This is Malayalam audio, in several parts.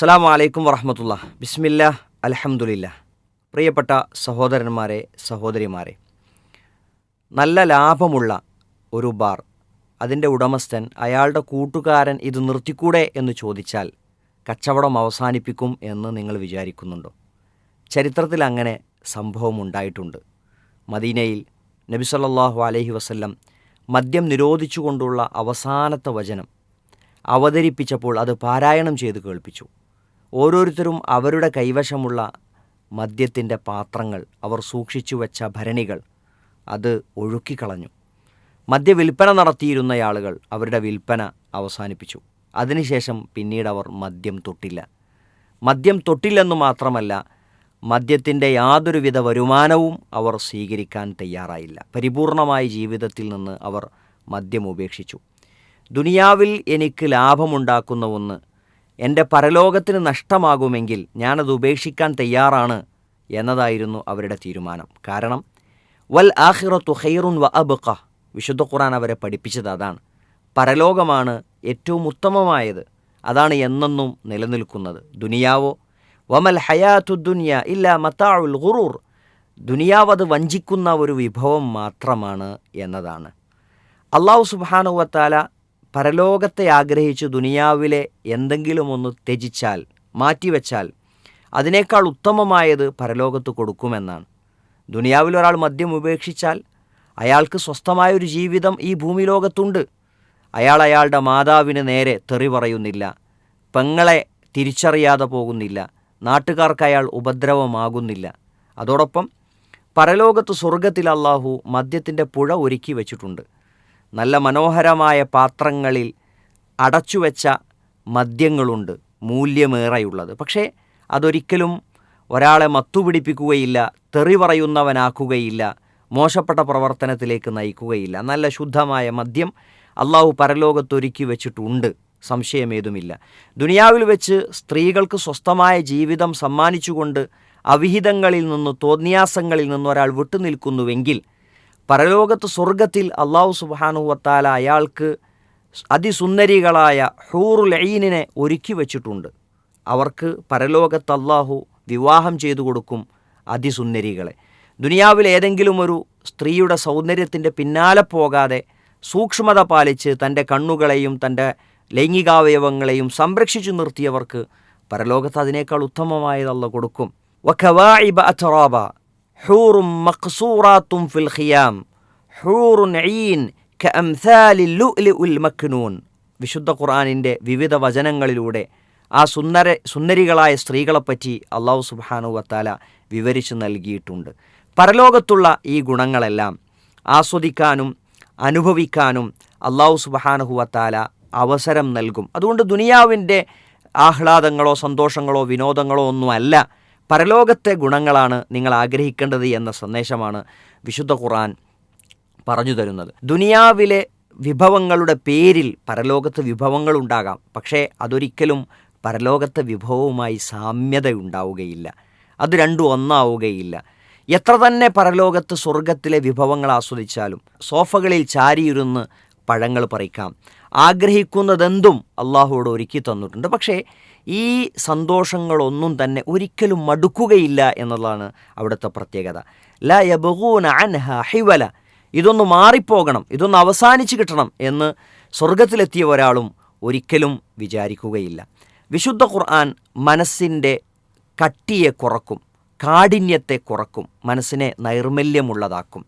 അസ്സാം വലൈക്കും വറഹമത്തുള്ള ബിസ്മില്ല അലഹമുല്ല പ്രിയപ്പെട്ട സഹോദരന്മാരെ സഹോദരിമാരെ നല്ല ലാഭമുള്ള ഒരു ബാർ അതിന്റെ ഉടമസ്ഥൻ അയാളുടെ കൂട്ടുകാരൻ ഇത് നിർത്തിക്കൂടെ എന്ന് ചോദിച്ചാൽ കച്ചവടം അവസാനിപ്പിക്കും എന്ന് നിങ്ങൾ വിചാരിക്കുന്നുണ്ടോ? ചരിത്രത്തിൽ അങ്ങനെ സംഭവം ഉണ്ടായിട്ടുണ്ട്. മദീനയിൽ നബി സല്ലല്ലാഹു അലൈഹി വസല്ലം മദ്യം നിരോധിച്ചുകൊണ്ടുള്ള അവസാനത്തെ വചനം അവതരിപ്പിച്ചപ്പോൾ അത് പാരായണം ചെയ്ത് കേൾപ്പിച്ചു. ഓരോരുത്തരും അവരുടെ കൈവശമുള്ള മദ്യത്തിന്റെ പാത്രങ്ങൾ അവർ സൂക്ഷിച്ചു വെച്ച ഭരണികൾ അത് ഒഴുക്കിക്കളഞ്ഞു. മദ്യവിൽപ്പന നടത്തിയിരുന്ന ആളുകൾ അവരുടെ വിൽപ്പന അവസാനിപ്പിച്ചു. അതിനുശേഷം പിന്നീട് അവർ മദ്യം തൊട്ടില്ല. മദ്യം തൊട്ടില്ലെന്നു മാത്രമല്ല മദ്യത്തിന്റെ യാതൊരുവിധ വരുമാനവും അവർ സ്വീകരിക്കാൻ തയ്യാറായില്ല. പരിപൂർണമായ ജീവിതത്തിൽ നിന്ന് അവർ മദ്യം ഉപേക്ഷിച്ചു. ദുനിയാവിൽ എനിക്ക് ലാഭമുണ്ടാക്കുന്ന ഒന്ന് എന്റെ പരലോകത്തിന് നഷ്ടമാകുമെങ്കിൽ ഞാനത് ഉപേക്ഷിക്കാൻ തയ്യാറാണ് എന്നതായിരുന്നു അവരുടെ തീരുമാനം. കാരണം വൽ ആഹിറത്തു ഹൈറുൻ വ അബുഖ. വിശുദ്ധ ഖുറാൻ അവരെ പഠിപ്പിച്ചത് അതാണ്. പരലോകമാണ് ഏറ്റവും ഉത്തമമായത്. അതാണ് എന്നെന്നും നിലനിൽക്കുന്നത്. ദുനിയാവോ? വമൽ ഹയാത്തു ദുനിയ ഇല്ല മത്താഉൽ ഖുറൂർ. ദുനിയാവ് അത് വഞ്ചിക്കുന്ന ഒരു വിഭവം മാത്രമാണ് എന്നതാണ്. അള്ളാഹു സുബാനുവത്താല പരലോകത്തെ ആഗ്രഹിച്ച് ദുനിയാവിലെ എന്തെങ്കിലും ഒന്ന് ത്യജിച്ചാൽ മാറ്റിവെച്ചാൽ അതിനേക്കാൾ ഉത്തമമായത് പരലോകത്ത് കൊടുക്കുമെന്നാണ്. ദുനിയാവിൽ ഒരാൾ മദ്യം ഉപേക്ഷിച്ചാൽ അയാൾക്ക് സ്വസ്ഥമായൊരു ജീവിതം ഈ ഭൂമി ലോകത്തുണ്ട് അയാൾ അയാളുടെ മാതാവിന് നേരെ തെറി പറയുന്നില്ല പെങ്ങളെ തിരിച്ചറിയാതെ പോകുന്നില്ല നാട്ടുകാർക്ക് അയാൾ ഉപദ്രവമാകുന്നില്ല. അതോടൊപ്പം പരലോകത്ത് സ്വർഗത്തിൽ അള്ളാഹു മദ്യത്തിന്റെ പുഴ ഒരുക്കി വച്ചിട്ടുണ്ട്. നല്ല മനോഹരമായ പാത്രങ്ങളിൽ അടച്ചുവെച്ച മദ്യങ്ങളുണ്ട് മൂല്യമേറെയുള്ളത്. പക്ഷേ അതൊരിക്കലും ഒരാളെ മത്തുപിടിപ്പിക്കുകയില്ല തെറി പറയുന്നവനാക്കുകയില്ല മോശപ്പെട്ട പ്രവർത്തനത്തിലേക്ക് നയിക്കുകയില്ല. നല്ല ശുദ്ധമായ മദ്യം അള്ളാഹു പരലോകത്തൊരുക്കി വെച്ചിട്ടുണ്ട് സംശയമേതുമില്ല. ദുനിയാവിൽ വെച്ച് സ്ത്രീകൾക്ക് സ്വസ്ഥമായ ജീവിതം സമ്മാനിച്ചുകൊണ്ട് അവിഹിതങ്ങളിൽ നിന്ന് തോന്നിയാസങ്ങളിൽ നിന്ന് ഒരാൾ വിട്ടുനിൽക്കുന്നുവെങ്കിൽ പരലോകത്ത് സ്വർഗത്തിൽ അള്ളാഹു സുബാനുവത്താല അയാൾക്ക് അതിസുന്ദരികളായ ഹൂറുൽ ഐനിനെ ഒരുക്കി വച്ചിട്ടുണ്ട്. അവർക്ക് പരലോകത്ത് അള്ളാഹു വിവാഹം ചെയ്തു കൊടുക്കും അതിസുന്ദരികളെ. ദുനിയാവിൽ ഏതെങ്കിലും ഒരു സ്ത്രീയുടെ സൗന്ദര്യത്തിന്റെ പിന്നാലെ പോകാതെ സൂക്ഷ്മത പാലിച്ച് തന്റെ കണ്ണുകളെയും തന്റെ ലൈംഗികാവയവങ്ങളെയും സംരക്ഷിച്ചു നിർത്തിയവർക്ക് പരലോകത്ത് അതിനേക്കാൾ ഉത്തമമായതല്ല കൊടുക്കും. വഖവാഇബ അഥറാബ ഹൂറും മഖ്സൂറാത്തും ഫിൽ ഖിയാം. ഹൂറുൻ ഈൻ കഅംസാലി ലുഅ്ലുഉൽ മക്നൂൻ. വിശുദ്ധ ഖുർആാനിന്റെ വിവിധ വചനങ്ങളിലൂടെ ആ സുന്ദര സുന്ദരികളായ സ്ത്രീകളെപ്പറ്റി അള്ളാഹു സുബാനു വത്താല വിവരിച്ചു നൽകിയിട്ടുണ്ട്. പരലോകത്തുള്ള ഈ ഗുണങ്ങളെല്ലാം ആസ്വദിക്കാനും അനുഭവിക്കാനും അള്ളാഹു സുബ്ഹാനഹു വത്താല അവസരം നൽകും. അതുകൊണ്ട് ദുനിയാവിന്റെ ആഹ്ലാദങ്ങളോ സന്തോഷങ്ങളോ വിനോദങ്ങളോ ഒന്നുമല്ല പരലോകത്തെ ഗുണങ്ങളാണ് നിങ്ങൾ ആഗ്രഹിക്കേണ്ടത് എന്ന സന്ദേശമാണ് വിശുദ്ധ ഖുറാൻ പറഞ്ഞു തരുന്നത്. ദുനിയാവിലെ വിഭവങ്ങളുടെ പേരിൽ പരലോകത്ത് വിഭവങ്ങളുണ്ടാകാം പക്ഷേ അതൊരിക്കലും പരലോകത്തെ വിഭവവുമായി സാമ്യത ഉണ്ടാവുകയില്ല അത് രണ്ടും ഒന്നാവുകയില്ല. എത്ര തന്നെ പരലോകത്ത് സ്വർഗത്തിലെ വിഭവങ്ങൾ ആസ്വദിച്ചാലും സോഫകളിൽ ചാരിയിരുന്ന് പഴങ്ങൾ പറിക്കാം. ആഗ്രഹിക്കുന്നതെന്തും അള്ളാഹുവോട് ഒരുക്കി തന്നിട്ടുണ്ട്. പക്ഷേ ഈ സന്തോഷങ്ങളൊന്നും തന്നെ ഒരിക്കലും മടുക്കുകയില്ല എന്നുള്ളതാണ് അവിടുത്തെ പ്രത്യേകത. ല യബൂന അൻഹ ഹിവല. ഇതൊന്ന് മാറിപ്പോകണം ഇതൊന്ന് അവസാനിച്ച് കിട്ടണം എന്ന് സ്വർഗത്തിലെത്തിയ ഒരാളും ഒരിക്കലും വിചാരിക്കുകയില്ല. വിശുദ്ധ ഖുർആൻ മനസ്സിന്റെ കട്ടിയെ കുറക്കും കാഠിന്യത്തെ കുറക്കും മനസ്സിനെ നൈർമല്യമുള്ളതാക്കും.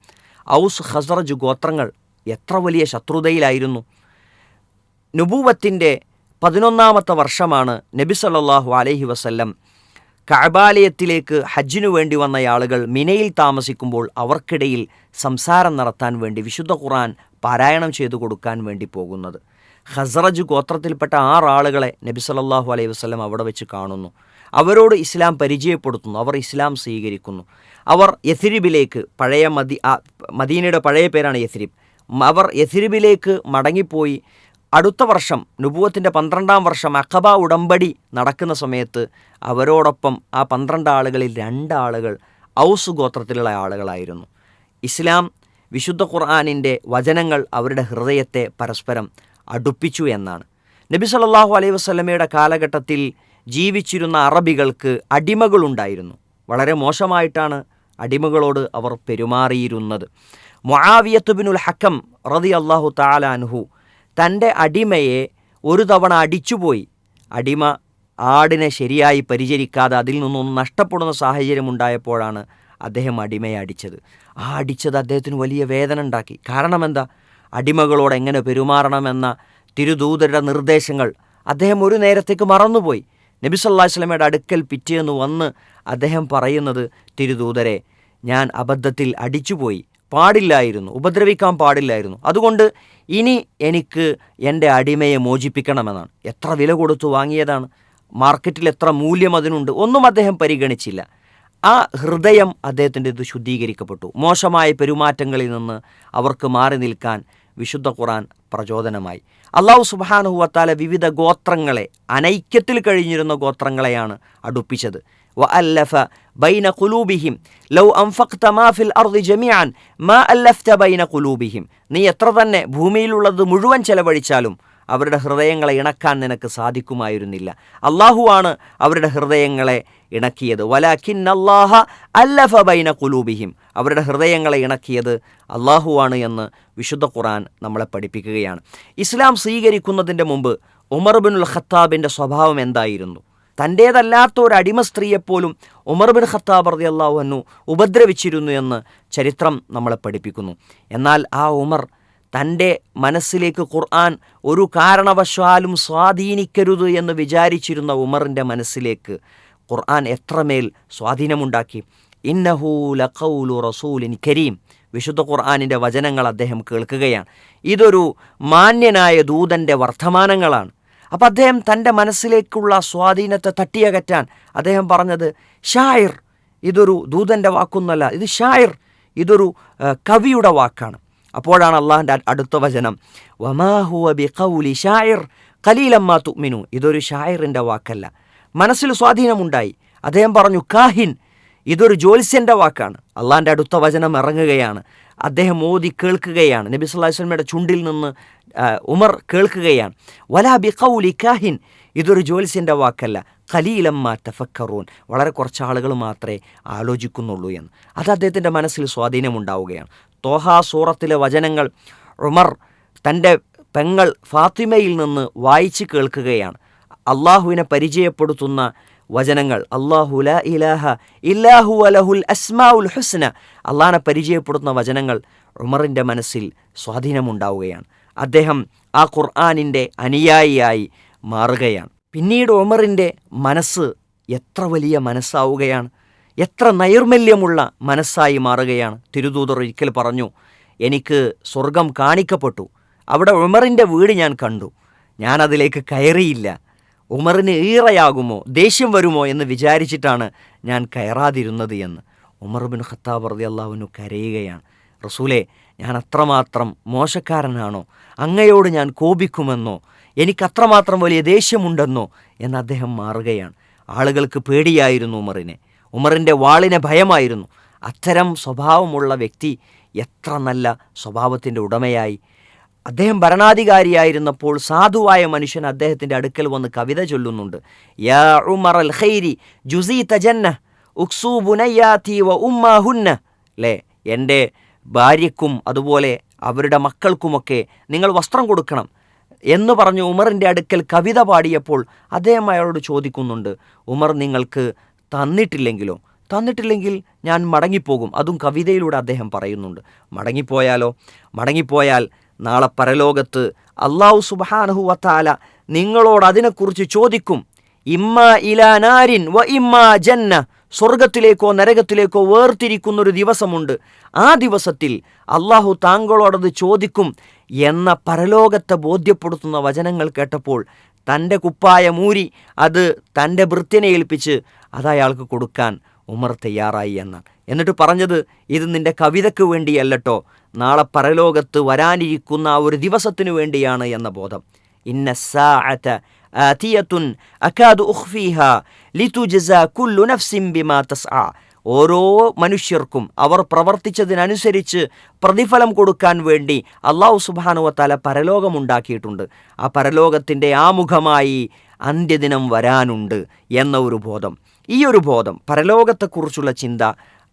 ഔസ് ഹസറജ് ഗോത്രങ്ങൾ എത്ര വലിയ ശത്രുതയിലായിരുന്നു. നുബൂവത്തിന്റെ പതിനൊന്നാമത്തെ വർഷമാണ് നബി സല്ലാഹു അലഹി വസല്ലം കഅബാലയത്തിലേക്ക് ഹജ്ജിനു വേണ്ടി വന്ന ആളുകൾ മിനയിൽ താമസിക്കുമ്പോൾ അവർക്കിടയിൽ സംസാരം നടത്താൻ വേണ്ടി വിശുദ്ധ ഖുറാൻ പാരായണം ചെയ്തു കൊടുക്കാൻ വേണ്ടി പോകുന്നത്. ഹസ്റജ് ഗോത്രത്തിൽപ്പെട്ട ആറാളുകളെ നബി സല്ലാഹു അലൈഹി വസ്ലം അവിടെ വെച്ച് കാണുന്നു. അവരോട് ഇസ്ലാം പരിചയപ്പെടുത്തുന്നു. അവർ ഇസ്ലാം സ്വീകരിക്കുന്നു. അവർ യഥിരിബിലേക്ക് പഴയ മദി മദീനയുടെ പഴയ പേരാണ് യഥിരിബ്. അവർ യഥിരിബിലേക്ക് മടങ്ങിപ്പോയി അടുത്ത വർഷം നുപൂവത്തിന്റെ പന്ത്രണ്ടാം വർഷം അഖബ ഉടമ്പടി നടക്കുന്ന സമയത്ത് അവരോടൊപ്പം ആ പന്ത്രണ്ട് ആളുകളിൽ രണ്ടാളുകൾ ഔസ് ഗോത്രത്തിലുള്ള ആളുകളായിരുന്നു. ഇസ്ലാം വിശുദ്ധ ഖുർആാനിന്റെ വചനങ്ങൾ അവരുടെ ഹൃദയത്തെ പരസ്പരം അടുപ്പിച്ചു എന്നാണ്. നബി സല്ലല്ലാഹു അലൈഹി വസ്ലമയുടെ കാലഘട്ടത്തിൽ ജീവിച്ചിരുന്ന അറബികൾക്ക് അടിമകളുണ്ടായിരുന്നു. വളരെ മോശമായിട്ടാണ് അടിമകളോട് അവർ പെരുമാറിയിരുന്നത്. മുആവിയത്ത് ബിനുൽ ഹക്കം റതി അള്ളാഹു താലാൻഹു തന്റെ അടിമയെ ഒരു തവണ അടിച്ചുപോയി. അടിമ ആടിനെ ശരിയായി പരിചരിക്കാതെ അതിൽ നിന്നും നഷ്ടപ്പെടുന്ന സാഹചര്യം ഉണ്ടായപ്പോഴാണ് അദ്ദേഹം അടിമയെ അടിച്ചത്. ആ അടിച്ചത് അദ്ദേഹത്തിന് വലിയ വേദന ഉണ്ടാക്കി. കാരണം എന്താ? അടിമകളോട് എങ്ങനെ പെരുമാറണമെന്ന തിരുദൂതരുടെ നിർദ്ദേശങ്ങൾ അദ്ദേഹം ഒരു നേരത്തേക്ക് മറന്നുപോയി. നബി സല്ലാ വസ്ലമയുടെ അടുക്കൽ പിറ്റേന്ന് വന്ന് അദ്ദേഹം പറയുന്നത് തിരുദൂതരെ ഞാൻ അബദ്ധത്തിൽ അടിച്ചുപോയി. പാടില്ലായിരുന്നു ഉപദ്രവിക്കാൻ പാടില്ലായിരുന്നു. അതുകൊണ്ട് ഇനി എനിക്ക് എന്റെ അടിമയെ മോചിപ്പിക്കണമെന്നാണ്. എത്ര വില കൊടുത്തു വാങ്ങിയതാണ്. മാർക്കറ്റിൽ എത്ര മൂല്യം അതിനുണ്ട് ഒന്നും അദ്ദേഹം പരിഗണിച്ചില്ല. ആ ഹൃദയം അദ്ദേഹത്തിന്റെ ഇത് ശുദ്ധീകരിക്കപ്പെട്ടു. മോശമായ പെരുമാറ്റങ്ങളിൽ നിന്ന് അവർക്ക് മാറി നിൽക്കാൻ വിശുദ്ധ ഖുറാൻ പ്രചോദനമായി. അള്ളാഹു സുബാനുഹുവത്താല വിവിധ ഗോത്രങ്ങളെ അനൈക്യത്തിൽ കഴിഞ്ഞിരുന്ന ഗോത്രങ്ങളെയാണ് അടുപ്പിച്ചത്. വ بين കുലൂബിഹിം ലൗ അംഫഖ്ത മാ ഫിൽ അർദി ജമീഅൻ മാ അല്ലഫ്ത ബൈന കുലൂബിഹിം നീ എത്ര തന്നെ ഭൂമിയിലുള്ളത് മുഴുവൻ ചെലവഴിച്ചാലും അവരുടെ ഹൃദയങ്ങളെ ഇണക്കാൻ നിനക്ക് സാധിക്കുമായിരുന്നില്ല. അള്ളാഹുവാണ് അവരുടെ ഹൃദയങ്ങളെ ഇണക്കിയത്. വലാഖിൻ അള്ളാഹ അല്ലഫ ബൈന കുലൂബിഹിം അവരുടെ ഹൃദയങ്ങളെ ഇണക്കിയത് അള്ളാഹുവാണ് എന്ന് വിശുദ്ധ ഖുറാൻ നമ്മളെ പഠിപ്പിക്കുകയാണ്. ഇസ്ലാം സ്വീകരിക്കുന്നതിന്റെ മുമ്പ് ഉമർ ബിനുൽ ഖത്താബിന്റെ സ്വഭാവം എന്തായിരുന്നു? തന്റേതല്ലാത്ത ഒരു അടിമ സ്ത്രീയെപ്പോലും ഉമർ ബിൻ ഖത്താബ് റതി അള്ളാഹു ഉപദ്രവിച്ചിരുന്നു എന്ന് ചരിത്രം നമ്മളെ പഠിപ്പിക്കുന്നു. എന്നാൽ ആ ഉമർ തന്റെ മനസ്സിലേക്ക് ഖുർആൻ ഒരു കാരണവശാലും സ്വാധീനിക്കരുത് എന്ന് വിചാരിച്ചിരുന്ന ഉമറിന്റെ മനസ്സിലേക്ക് ഖുർആൻ എത്രമേൽ സ്വാധീനമുണ്ടാക്കി. ഇന്നഹൂ ലഖൗലു റസൂലിൻ കരീം. വിശുദ്ധ ഖുർആാനിന്റെ വചനങ്ങൾ അദ്ദേഹം കേൾക്കുകയാണ്. ഇതൊരു മാന്യനായ ദൂതന്റെ വർത്തമാനങ്ങളാണ് അപ്പം അദ്ദേഹം തന്റെ മനസ്സിലേക്കുള്ള സ്വാധീനത്തെ തട്ടിയകറ്റാൻ അദ്ദേഹം പറഞ്ഞത് ഷായർ ഇതൊരു ദൂതന്റെ വാക്കൊന്നല്ല ഇത് ഷായർ ഇതൊരു കവിയുടെ വാക്കാണ്. അപ്പോഴാണ് അള്ളാഹിന്റെ അടുത്ത വചനം വമാഹുവ ബി കൗലി ഷായർ കലീലമ്മ തുമിനു. ഇതൊരു ഷായറിന്റെ വാക്കല്ല. മനസ്സിൽ സ്വാധീനമുണ്ടായി. അദ്ദേഹം പറഞ്ഞു കാഹിൻ ഇതൊരു ജ്യോത്സ്യന്റെ വാക്കാണ്. അള്ളാഹിന്റെ അടുത്ത വചനം ഇറങ്ങുകയാണ്. അദ്ദേഹം ഓതി കേൾക്കുകയാണ്. നബി സുല്ലാസ്ലമയുടെ ചുണ്ടിൽ നിന്ന് ഉമർ കേൾക്കുകയാണ്. വലാബി കൗലി കാഹിൻ. ഇതൊരു ജോലിസിന്റെ വാക്കല്ല. ഖലീലമ്മ തഫക്കറൂൻ. വളരെ കുറച്ച് ആളുകൾ മാത്രമേ ആലോചിക്കുന്നുള്ളൂ എന്ന്. അത് അദ്ദേഹത്തിന്റെ മനസ്സിൽ സ്വാധീനമുണ്ടാവുകയാണ്. തോഹാ സൂറത്തിലെ വചനങ്ങൾ ഉമർ തന്റെ പെങ്ങൾ ഫാത്തിമയിൽ നിന്ന് വായിച്ച് കേൾക്കുകയാണ്. അള്ളാഹുവിനെ പരിചയപ്പെടുത്തുന്ന വചനങ്ങൾ അള്ളാഹു ല ഇലാഹ ഇല്ലാഹു അലഹുൽ അസ്മാഉൽ ഹുസ്ന. അള്ളാഹിനെ പരിചയപ്പെടുത്തുന്ന വചനങ്ങൾ ഉമറിന്റെ മനസ്സിൽ സ്വാധീനമുണ്ടാവുകയാണ്. അദ്ദേഹം ആ ഖുർആാനിന്റെ അനുയായിയായി മാറുകയാണ്. പിന്നീട് ഒമറിന്റെ മനസ്സ് എത്ര വലിയ മനസ്സാവുകയാണ് എത്ര നൈർമല്യമുള്ള മനസ്സായി മാറുകയാണ്. തിരുദൂതർ ഒരിക്കൽ പറഞ്ഞു എനിക്ക് സ്വർഗം കാണിക്കപ്പെട്ടു. അവിടെ ഉമറിന്റെ വീട് ഞാൻ കണ്ടു. ഞാനതിലേക്ക് കയറിയില്ല. ഉമറിന് ഈറയാകുമോ ദേഷ്യം വരുമോ എന്ന് വിചാരിച്ചിട്ടാണ് ഞാൻ കയറാതിരുന്നത് എന്ന്. ഉമർ ബിൻ ഖത്താബ് റതി അള്ളാഹുവിനു കരയുകയാണ്. റസൂലെ ഞാൻ അത്രമാത്രം മോശക്കാരനാണോ? അങ്ങയോട് ഞാൻ കോപിക്കുമെന്നോ? എനിക്കത്രമാത്രം വലിയ ദേഷ്യമുണ്ടെന്നോ? എന്ന് അദ്ദേഹം മാറുകയാണ്. ആളുകൾക്ക് പേടിയായിരുന്നു ഉമറിനെ. ഉമറിന്റെ വാളിനെ ഭയമായിരുന്നു. അത്തരം സ്വഭാവമുള്ള വ്യക്തി എത്ര നല്ല സ്വഭാവത്തിന്റെ ഉടമയായി. അദ്ദേഹം ഭരണാധികാരിയായിരുന്നപ്പോൾ സാധുവായ മനുഷ്യൻ അദ്ദേഹത്തിന്റെ അടുക്കൽ വന്ന് കവിത ചൊല്ലുന്നുണ്ട്. യാ ഖൈരി ജുസി തജന്ന ഉക്സൂബുനയ്യാത്തി വ ഉമ്മാഹുന്ന. അല്ലേ എന്റെ ഭാര്യയ്ക്കും അതുപോലെ അവരുടെ മക്കൾക്കുമൊക്കെ നിങ്ങൾ വസ്ത്രം കൊടുക്കണം എന്ന് പറഞ്ഞ് ഉമറിന്റെ അടുക്കൽ കവിത പാടിയപ്പോൾ അദ്ദേഹം അയാളോട് ചോദിക്കുന്നുണ്ട് ഉമർ നിങ്ങൾക്ക് തന്നിട്ടില്ലെങ്കിലോ? തന്നിട്ടില്ലെങ്കിൽ ഞാൻ മടങ്ങിപ്പോകും അതും കവിതയിലൂടെ അദ്ദേഹം പറയുന്നുണ്ട്. മടങ്ങിപ്പോയാലോ? മടങ്ങിപ്പോയാൽ നാളെ പരലോകത്ത് അള്ളാഹു സുബാനഹു വത്താല നിങ്ങളോട് അതിനെക്കുറിച്ച് ചോദിക്കും. ഇമ്മ ഇലാനാരിൻ വ ഇമ്മ ജന്ന സ്വർഗത്തിലേക്കോ നരകത്തിലേക്കോ വേർതിരിക്കുന്നൊരു ദിവസമുണ്ട്. ആ ദിവസത്തിൽ അള്ളാഹു താങ്കളോടത് ചോദിക്കും എന്ന പരലോകത്തെ ബോധ്യപ്പെടുത്തുന്ന വചനങ്ങൾ കേട്ടപ്പോൾ തന്റെ കുപ്പായ മൂരി അത് തന്റെ വൃത്തിനെ ഏൽപ്പിച്ച് അത് അയാൾക്ക് കൊടുക്കാൻ ഉമർ തയ്യാറായി എന്നാണ് എന്നിട്ട് പറഞ്ഞത് ഇത് നിന്റെ കവിതയ്ക്ക് വേണ്ടിയല്ലട്ടോ നാളെ പരലോകത്ത് വരാനിരിക്കുന്ന ആ ഒരു ദിവസത്തിനു വേണ്ടിയാണ് എന്ന ബോധം. ഇന്ന സാഅത ആതിയത്തുൻ അകാദു ഉഖ്ഫീഹ ലിതുജസ കുല്ലു നഫ്സിൻ ബിമാ തസ്ആ. ഓരോ മനുഷ്യർക്കും അവർ പ്രവർത്തിച്ചതിനനുസരിച്ച് പ്രതിഫലം കൊടുക്കാൻ വേണ്ടി അള്ളാഹു സുബാനുവത്താല പരലോകമുണ്ടാക്കിയിട്ടുണ്ട്. ആ പരലോകത്തിന്റെ ആമുഖമായി അന്ത്യദിനം വരാനുണ്ട് എന്ന ഒരു ബോധം. ഈ ഒരു ബോധം പരലോകത്തെക്കുറിച്ചുള്ള ചിന്ത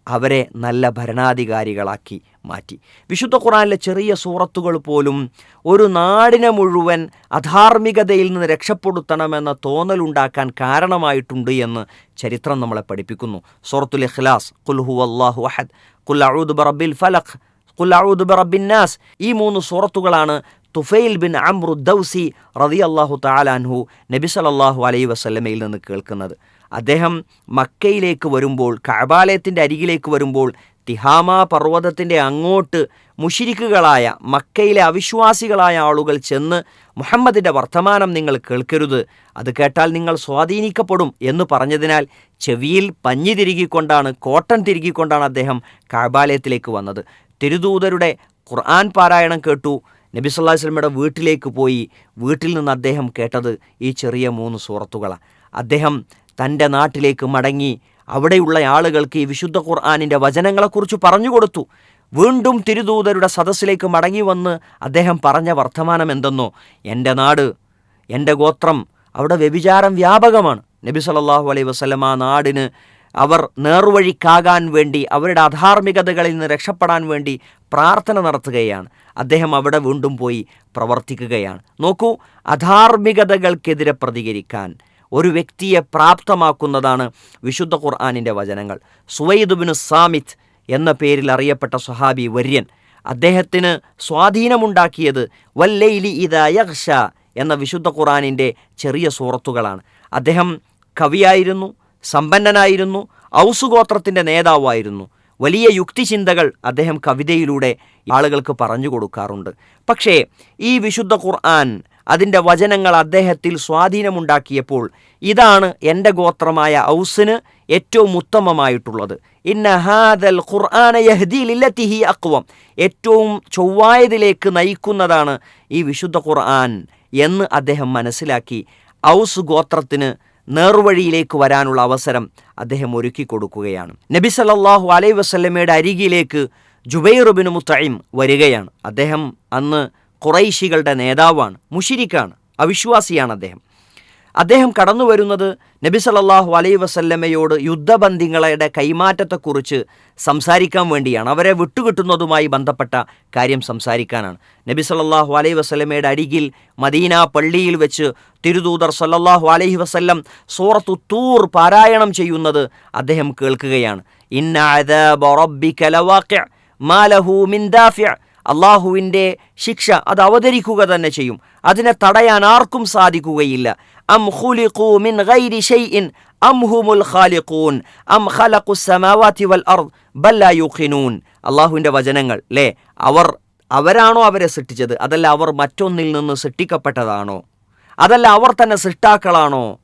അവരെ നല്ല ഭരണാധികാരികളാക്കി മാറ്റി. വിശുദ്ധ ഖുറാനിലെ ചെറിയ സൂറത്തുകൾ പോലും ഒരു നാടിനെ മുഴുവൻ അധാർമികതയിൽ നിന്ന് രക്ഷപ്പെടുത്തണമെന്ന തോന്നലുണ്ടാക്കാൻ കാരണമായിട്ടുണ്ട് എന്ന് ചരിത്രം നമ്മളെ പഠിപ്പിക്കുന്നു. സൂറത്തുൽ ഇഖ്ലാസ് കുൽഹു അള്ളാഹു അഹദ് അഊദ് ബറബിൽ ഫലഖ് ബറബിൻ നാസ്. ഈ മൂന്ന് സൂറത്തുകളാണ് തുഫൈൽ ബിൻ അമ്രുദ്ദൌസി ദൗസി റതി അള്ളാഹു താലാൻഹു നബി സലല്ലാഹു അലൈ വസ്ലമയിൽ നിന്ന് കേൾക്കുന്നത്. അദ്ദേഹം മക്കയിലേക്ക് വരുമ്പോൾ കഅബാലയത്തിന്റെ അരികിലേക്ക് വരുമ്പോൾ തിഹാമ പർവതത്തിന്റെ അങ്ങോട്ട് മുഷിരിക്കുകളായ മക്കയിലെ അവിശ്വാസികളായ ആളുകൾ ചെന്ന് മുഹമ്മദിന്റെ വർത്തമാനം നിങ്ങൾ കേൾക്കരുത്. അത് കേട്ടാൽ നിങ്ങൾ സ്വാധീനിക്കപ്പെടും എന്ന് പറഞ്ഞതിനാൽ ചെവിയിൽ പഞ്ഞി തിരുകിക്കൊണ്ടാണ് കോട്ടൺ തിരുകിക്കൊണ്ടാണ് അദ്ദേഹം കഅബാലയത്തിലേക്ക് വന്നത്. തിരുദൂതരുടെ ഖുർആൻ പാരായണം കേട്ടു. നബി സല്ലാ വസ്ലമയുടെ വീട്ടിലേക്ക് പോയി. വീട്ടിൽ നിന്ന് അദ്ദേഹം കേട്ടത് ഈ ചെറിയ മൂന്ന് സൂറത്തുകളാണ്. അദ്ദേഹം തന്റെ നാട്ടിലേക്ക് മടങ്ങി അവിടെയുള്ള ആളുകൾക്ക് ഈ വിശുദ്ധ ഖുർആാനിന്റെ വചനങ്ങളെക്കുറിച്ച് പറഞ്ഞു കൊടുത്തു. വീണ്ടും തിരുദൂതരുടെ സദസ്സിലേക്ക് മടങ്ങി വന്ന് അദ്ദേഹം പറഞ്ഞ വർത്തമാനം എന്തെന്നോ എന്റെ നാട് എന്റെ ഗോത്രം അവിടെ വ്യഭിചാരം വ്യാപകമാണ്. നബി സല്ലല്ലാഹു അലൈഹി വസ്ലം ആ നാടിന് അവർ നേർവഴിക്കാകാൻ വേണ്ടി അവരുടെ അധാർമികതകളിൽ നിന്ന് രക്ഷപ്പെടാൻ വേണ്ടി പ്രാർത്ഥന നടത്തുകയാണ്. അദ്ദേഹം അവിടെ വീണ്ടും പോയി പ്രവർത്തിക്കുകയാണ്. നോക്കൂ അധാർമികതകൾക്കെതിരെ പ്രതികരിക്കാൻ ഒരു വ്യക്തിയെ പ്രാപ്തമാക്കുന്നതാണ് വിശുദ്ധ ഖുർആാനിന്റെ വചനങ്ങൾ. സുവൈദുബിന് സാമിത് എന്ന പേരിൽ അറിയപ്പെട്ട സുഹാബി വര്യൻ അദ്ദേഹത്തിന് സ്വാധീനമുണ്ടാക്കിയത് വല്ലൈലി ഇദയക്ഷ എന്ന വിശുദ്ധ ഖുറാനിന്റെ ചെറിയ സൂറത്തുകളാണ്. അദ്ദേഹം കവിയായിരുന്നു സമ്പന്നനായിരുന്നു ഔസുഗോത്രത്തിന്റെ നേതാവായിരുന്നു. വലിയ യുക്തിചിന്തകൾ അദ്ദേഹം കവിതയിലൂടെ ആളുകൾക്ക് പറഞ്ഞു കൊടുക്കാറുണ്ട്. പക്ഷേ ഈ വിശുദ്ധ ഖുർആൻ അതിന്റെ വചനങ്ങൾ അദ്ദേഹത്തിൽ സ്വാധീനമുണ്ടാക്കിയപ്പോൾ ഇതാണ് എന്റെ ഗോത്രമായ ഔസിന് ഏറ്റവും ഉത്തമമായിട്ടുള്ളത്. ഇന്ന ഹാദൽ ഖുർആന അക്വം. ഏറ്റവും ചൊവ്വായതിലേക്ക് നയിക്കുന്നതാണ് ഈ വിശുദ്ധ ഖുർആൻ എന്ന് അദ്ദേഹം മനസ്സിലാക്കി. ഔസ് ഗോത്രത്തിന് നേർവഴിയിലേക്ക് വരാനുള്ള അവസരം അദ്ദേഹം ഒരുക്കി കൊടുക്കുകയാണ്. നബി സല്ലല്ലാഹു അലൈ വസ്ലമയുടെ അരികിലേക്ക് ജുബൈറുബിന് മുത്തയിം വരികയാണ്. അദ്ദേഹം അന്ന് ഖുറൈശികളുടെ നേതാവാണ് മുഷിരിക്കാണ് അവിശ്വാസിയാണ് അദ്ദേഹം. അദ്ദേഹം കടന്നു വരുന്നത് നബി സല്ലല്ലാഹു അലൈ വസല്ലമയോട് യുദ്ധബന്ധികളുടെ കൈമാറ്റത്തെക്കുറിച്ച് സംസാരിക്കാൻ വേണ്ടിയാണ്. അവരെ വിട്ടുകിട്ടുന്നതുമായി ബന്ധപ്പെട്ട കാര്യം സംസാരിക്കാനാണ്. നബി സല്ലല്ലാഹു അലൈഹി വസല്ലമയുടെ അരികിൽ മദീന പള്ളിയിൽ വെച്ച് തിരുദൂതർ സല്ലാഹു അലൈഹി വസല്ലം സൂറത്തു തൂർ പാരായണം ചെയ്യുന്നത് അദ്ദേഹം കേൾക്കുകയാണ്. ഇന്ന അള്ളാഹുവിന്റെ ശിക്ഷ അത് അവതരിക്കുക തന്നെ ചെയ്യും. അതിനെ തടയാൻ ആർക്കും സാധിക്കുകയില്ല. അം ഖുലിഖു മിൻ ഗൈരി ഷൈഇൻ അം ഹുമുൽ ഖാലിഖൂൻ അം ഖലഖു സമാവാതി വൽ അർദ് ബൽ ലാ യുഖിനൂൻ. അള്ളാഹുവിന്റെ വചനങ്ങൾ ല്ലേ? അവർ അവരാണോ അവരെ സൃഷ്ടിച്ചത്? അതല്ല അവർ മറ്റൊന്നിൽ നിന്ന് സൃഷ്ടിക്കപ്പെട്ടതാണോ? അതല്ല അവർ തന്നെ സൃഷ്ടാക്കളാണോ?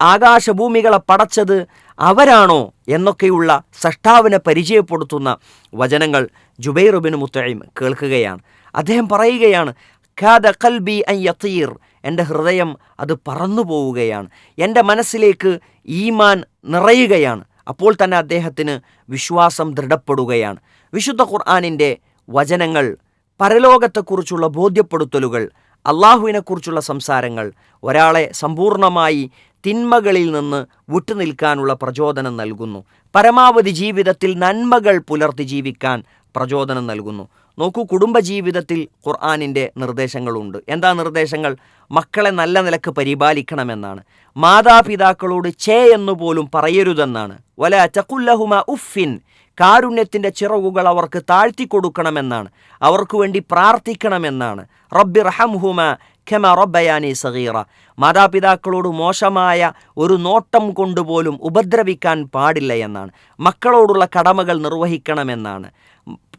ആകാശഭൂമികളെ പടച്ചത് അവരാണോ? എന്നൊക്കെയുള്ള സഷ്ടാവിനെ പരിചയപ്പെടുത്തുന്ന വചനങ്ങൾ ജുബൈറുബിൻ മുത്തഴിം കേൾക്കുകയാണ്. അദ്ദേഹം പറയുകയാണ് ഖാദ കൽബി അൻ യത്തീർ എന്റെ ഹൃദയം അത് പറന്നു പോവുകയാണ്. എന്റെ മനസ്സിലേക്ക് ഈമാൻ നിറയുകയാണ്. അപ്പോൾ തന്നെ അദ്ദേഹത്തിന് വിശ്വാസം ദൃഢപ്പെടുകയാണ്. വിശുദ്ധ ഖുർആാനിന്റെ വചനങ്ങൾ പരലോകത്തെക്കുറിച്ചുള്ള ബോധ്യപ്പെടുത്തലുകൾ അള്ളാഹുവിനെക്കുറിച്ചുള്ള സംസാരങ്ങൾ ഒരാളെ സമ്പൂർണമായി തിന്മകളിൽ നിന്ന് വിട്ടുനിൽക്കാനുള്ള പ്രചോദനം നൽകുന്നു. പരമാവധി ജീവിതത്തിൽ നന്മകൾ പുലർത്തി ജീവിക്കാൻ പ്രചോദനം നൽകുന്നു. നോക്കൂ കുടുംബജീവിതത്തിൽ ഖുർആാനിന്റെ നിർദ്ദേശങ്ങളുണ്ട്. എന്താ നിർദ്ദേശങ്ങൾ? മക്കളെ നല്ല നിലയ്ക്ക് പരിപാലിക്കണമെന്നാണ്. മാതാപിതാക്കളോട് ചേ എന്നുപോലും പറയരുതെന്നാണ്. വല ചക്കുല്ലഹുമ ഉഫിൻ കാരുണ്യത്തിന്റെ ചിറകുകൾ അവർക്ക് താഴ്ത്തി കൊടുക്കണമെന്നാണ്. അവർക്ക് വേണ്ടി പ്രാർത്ഥിക്കണമെന്നാണ്. റബ്ബി റഹംഹുമ ഖമ റബ്ബയാനി സഗീറ. മാതാപിതാക്കളോട് മോശമായ ഒരു നോട്ടം കൊണ്ടുപോലും ഉപദ്രവിക്കാൻ പാടില്ല എന്നാണ്. മക്കളോടുള്ള കടമകൾ നിർവഹിക്കണമെന്നാണ്.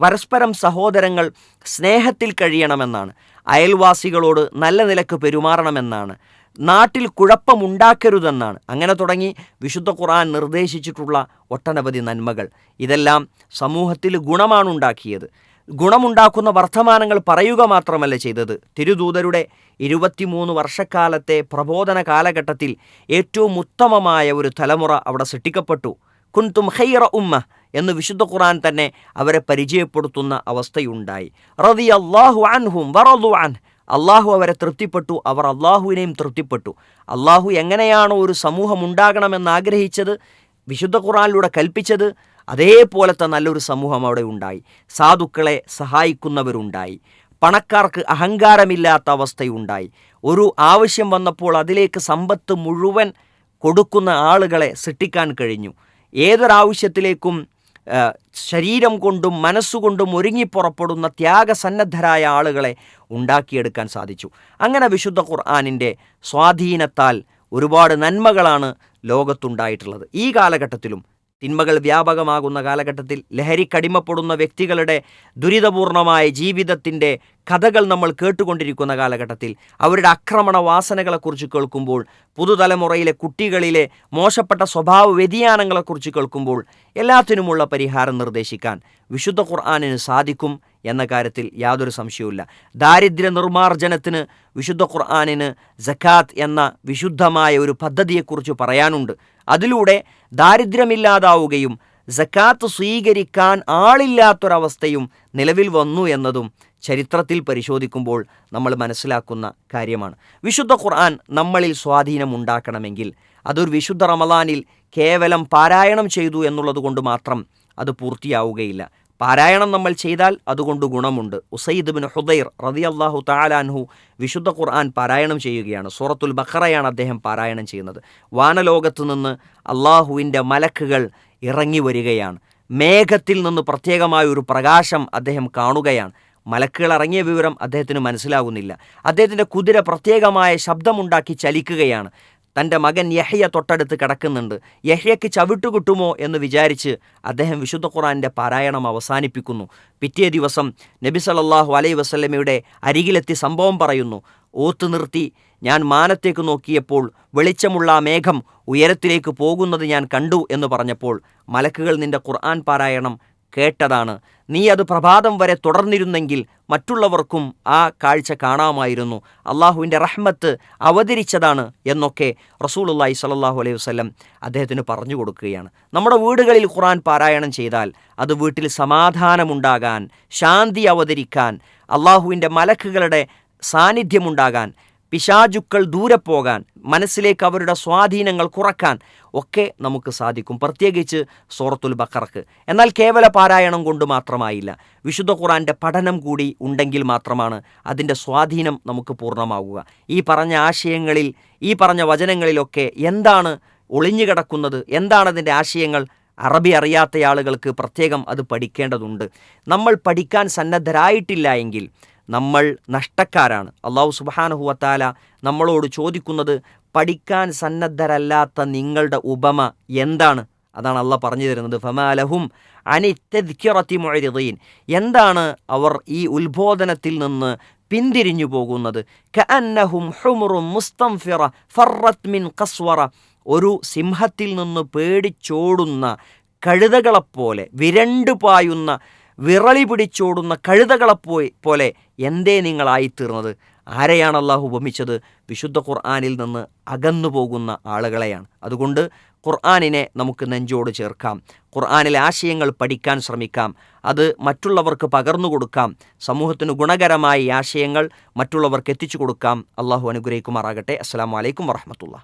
പരസ്പരം സഹോദരങ്ങൾ സ്നേഹത്തിൽ കഴിയണമെന്നാണ്. അയൽവാസികളോട് നല്ല നിലയ്ക്ക് പെരുമാറണമെന്നാണ്. നാട്ടിൽ കുഴപ്പമുണ്ടാക്കരുതെന്നാണ്. അങ്ങനെ തുടങ്ങി വിശുദ്ധ ഖുർആൻ നിർദ്ദേശിച്ചിട്ടുള്ള ഒട്ടനവധി നന്മകൾ. ഇതെല്ലാം സമൂഹത്തിൽ ഗുണമാണ് ഉണ്ടാക്കിയത്. ഗുണമുണ്ടാക്കുന്ന വർത്തമാനങ്ങൾ പറയുക മാത്രമല്ല ചെയ്തത്. തിരുദൂതരുടെ ഇരുപത്തിമൂന്ന് വർഷക്കാലത്തെ പ്രബോധന കാലഘട്ടത്തിൽ ഏറ്റവും ഉത്തമമായ ഒരു തലമുറ അവിടെ സൃഷ്ടിക്കപ്പെട്ടു. കുൻതും ഹൈറ ഉമ്മ എന്ന് വിശുദ്ധ ഖുറാൻ തന്നെ അവരെ പരിചയപ്പെടുത്തുന്ന അവസ്ഥയുണ്ടായി. റതി അള്ളാഹു അൻഹും വറദു അൻ. അള്ളാഹു അവരെ തൃപ്തിപ്പെട്ടു അവർ അള്ളാഹുവിനെയും തൃപ്തിപ്പെട്ടു. അള്ളാഹു എങ്ങനെയാണോ ഒരു സമൂഹം ഉണ്ടാകണമെന്ന് ആഗ്രഹിച്ചത് വിശുദ്ധ ഖുറാനിലൂടെ കൽപ്പിച്ചത് അതേപോലത്തെ നല്ലൊരു സമൂഹം അവിടെ ഉണ്ടായി. സാധുക്കളെ സഹായിക്കുന്നവരുണ്ടായി. പണക്കാർക്ക് അഹങ്കാരമില്ലാത്ത അവസ്ഥയുണ്ടായി. ഒരു ആവശ്യം വന്നപ്പോൾ അതിലേക്ക് സമ്പത്ത് മുഴുവൻ കൊടുക്കുന്ന ആളുകളെ സൃഷ്ടിക്കാൻ കഴിഞ്ഞു. ഏതൊരാവശ്യത്തിലേക്കും ശരീരം കൊണ്ടും മനസ്സുകൊണ്ടും ഒരുങ്ങി പുറപ്പെടുന്ന ത്യാഗസന്നദ്ധരായ ആളുകളെ ഉണ്ടാക്കിയെടുക്കാൻ സാധിച്ചു. അങ്ങനെ വിശുദ്ധ ഖുർആാനിന്റെ സ്വാധീനത്താൽ ഒരുപാട് നന്മകളാണ് ലോകത്തുണ്ടായിട്ടുള്ളത്. ഈ കാലഘട്ടത്തിലും തിന്മകൾ വ്യാപകമാകുന്ന കാലഘട്ടത്തിൽ ലഹരിക്കടിമപ്പെടുന്ന വ്യക്തികളുടെ ദുരിതപൂർണമായ ജീവിതത്തിന്റെ കഥകൾ നമ്മൾ കേട്ടുകൊണ്ടിരിക്കുന്ന കാലഘട്ടത്തിൽ അവരുടെ ആക്രമണ വാസനകളെക്കുറിച്ച് കേൾക്കുമ്പോൾ പുതുതലമുറയിലെ കുട്ടികളിലെ മോശപ്പെട്ട സ്വഭാവ വ്യതിയാനങ്ങളെക്കുറിച്ച് കേൾക്കുമ്പോൾ എല്ലാത്തിനുമുള്ള പരിഹാരം നിർദ്ദേശിക്കാൻ വിശുദ്ധ ഖുർആാനിന് സാധിക്കും എന്ന കാര്യത്തിൽ യാതൊരു സംശയവുമില്ല. ദാരിദ്ര്യ നിർമ്മാർജനത്തിന് വിശുദ്ധ ഖുർആാനിന് ജക്കാത്ത് എന്ന വിശുദ്ധമായ ഒരു പദ്ധതിയെക്കുറിച്ച് പറയാനുണ്ട്. അതിലൂടെ ദാരിദ്ര്യമില്ലാതാവുകയും സക്കാത്ത് സ്വീകരിക്കാൻ ആളില്ലാത്തൊരവസ്ഥയും നിലവിൽ വന്നു എന്നതും ചരിത്രത്തിൽ പരിശോധിക്കുമ്പോൾ നമ്മൾ മനസ്സിലാക്കുന്ന കാര്യമാണ്. വിശുദ്ധ ഖുർആൻ നമ്മളിൽ സ്വാധീനം ഉണ്ടാക്കണമെങ്കിൽ അതൊരു വിശുദ്ധ റമദാനിൽ കേവലം പാരായണം ചെയ്തു എന്നുള്ളത് കൊണ്ട് മാത്രം അത് പൂർത്തിയാവുകയില്ല. പാരായണം നമ്മൾ ചെയ്താൽ അതുകൊണ്ട് ഗുണമുണ്ട്. ഉസൈദ് ബിൻ ഹുദൈർ റതി അള്ളാഹു താലാൻഹു വിശുദ്ധ ഖുർആൻ പാരായണം ചെയ്യുകയാണ്. സൂറത്തുൽ ബഖറയാണ് അദ്ദേഹം പാരായണം ചെയ്യുന്നത്. വാനലോകത്ത് നിന്ന് അള്ളാഹുവിന്റെ മലക്കുകൾ ഇറങ്ങി വരികയാണ്. മേഘത്തിൽ നിന്ന് പ്രത്യേകമായ ഒരു പ്രകാശം അദ്ദേഹം കാണുകയാണ്. മലക്കുകൾ ഇറങ്ങിയ വിവരം അദ്ദേഹത്തിന് മനസ്സിലാകുന്നില്ല. അദ്ദേഹത്തിന്റെ കുതിര പ്രത്യേകമായ ശബ്ദമുണ്ടാക്കി ചലിക്കുകയാണ്. തന്റെ മകൻ യഹ്യ തൊട്ടടുത്ത് കിടക്കുന്നുണ്ട്. യഹ്യയ്ക്ക് ചവിട്ട് കിട്ടുമോ എന്ന് വിചാരിച്ച് അദ്ദേഹം വിശുദ്ധ ഖുറാന്റെ പാരായണം അവസാനിപ്പിക്കുന്നു. പിറ്റേ ദിവസം നബി സല്ലല്ലാഹു അലൈ വസ്ലമയുടെ അരികിലെത്തി സംഭവം പറയുന്നു. ഓത്ത് നിർത്തി ഞാൻ മാനത്തേക്ക് നോക്കിയപ്പോൾ വെളിച്ചമുള്ള മേഘം ഉയരത്തിലേക്ക് പോകുന്നത് ഞാൻ കണ്ടു എന്ന് പറഞ്ഞപ്പോൾ മലക്കുകൾ നിന്റെ ഖുർആൻ പാരായണം കേട്ടതാണ്. നീ അത് പ്രഭാതം വരെ തുടർന്നിരുന്നെങ്കിൽ മറ്റുള്ളവർക്കും ആ കാഴ്ച കാണാമായിരുന്നു. അള്ളാഹുവിന്റെ റഹ്മത്ത് അവതരിച്ചതാണ് എന്നൊക്കെ റസൂലുള്ളാഹി സ്വല്ലല്ലാഹു അലൈഹി വസ്ലം അദ്ദേഹത്തിന് പറഞ്ഞു കൊടുക്കുകയാണ്. നമ്മുടെ വീടുകളിൽ ഖുറാൻ പാരായണം ചെയ്താൽ അത് വീട്ടിൽ സമാധാനമുണ്ടാകാൻ ശാന്തി അവതരിക്കാൻ അള്ളാഹുവിന്റെ മലക്കുകളുടെ സാന്നിധ്യമുണ്ടാകാൻ പിശാചുക്കൾ ദൂരെ പോകാൻ മനസ്സിലേക്ക് അവരുടെ സ്വാധീനങ്ങൾ കുറയ്ക്കാൻ ഒക്കെ നമുക്ക് സാധിക്കും. പ്രത്യേകിച്ച് സൂറത്തുൽ ബക്കറക്ക് എന്നാൽ കേവല പാരായണം കൊണ്ട് മാത്രമായില്ല വിശുദ്ധ ഖുറാന്റെ പഠനം കൂടി ഉണ്ടെങ്കിൽ മാത്രമാണ് അതിന്റെ സ്വാധീനം നമുക്ക് പൂർണമാവുക. ഈ പറഞ്ഞ ആശയങ്ങളിൽ ഈ പറഞ്ഞ വചനങ്ങളിലൊക്കെ എന്താണ് ഒളിഞ്ഞുകിടക്കുന്നത് എന്താണ് അതിന്റെ ആശയങ്ങൾ അറബി അറിയാത്ത ആളുകൾക്ക് പ്രത്യേകം അത് പഠിക്കേണ്ടതുണ്ട്. നമ്മൾ പഠിക്കാൻ സന്നദ്ധരായിട്ടില്ല എങ്കിൽ നമ്മൾ നഷ്ടക്കാരാണ്. അള്ളാഹു സുബാനഹുവത്താല നമ്മളോട് ചോദിക്കുന്നത് പഠിക്കാൻ സന്നദ്ധരല്ലാത്ത നിങ്ങളുടെ ഉപമ എന്താണ്? അതാണ് അള്ള പറഞ്ഞു തരുന്നത്. ഫമാലഹും അനിത്യധിറത്തി മൊഴീൻ എന്താണ് അവർ ഈ ഉത്ബോധനത്തിൽ നിന്ന് പിന്തിരിഞ്ഞു പോകുന്നത്? കഅന്നഹും മുസ്തംഫിറ മിൻ ഒരു സിംഹത്തിൽ നിന്ന് പേടിച്ചോടുന്ന കഴുതകളെപ്പോലെ വിരണ്ടു പായുന്ന വിറളി പിടിച്ചോടുന്ന കഴുതകളെപ്പോയി പോലെ എന്തേ നിങ്ങളായിത്തീർന്നത്? ആരെയാണ് അള്ളാഹു ഉപമിച്ചത്? വിശുദ്ധ ഖുർആാനിൽ നിന്ന് അകന്നു പോകുന്ന ആളുകളെയാണ്. അതുകൊണ്ട് ഖുർആാനിനെ നമുക്ക് നെഞ്ചോട് ചേർക്കാം. ഖുർആാനിലെ ആശയങ്ങൾ പഠിക്കാൻ ശ്രമിക്കാം. അത് മറ്റുള്ളവർക്ക് പകർന്നു കൊടുക്കാം. സമൂഹത്തിന് ഗുണകരമായ ആശയങ്ങൾ മറ്റുള്ളവർക്ക് എത്തിച്ചു കൊടുക്കാം. അള്ളാഹു അനുഗ്രഹിക്കുമാറാകട്ടെ. അസ്സാം വലൈക്കും വറഹമത്തുള്ള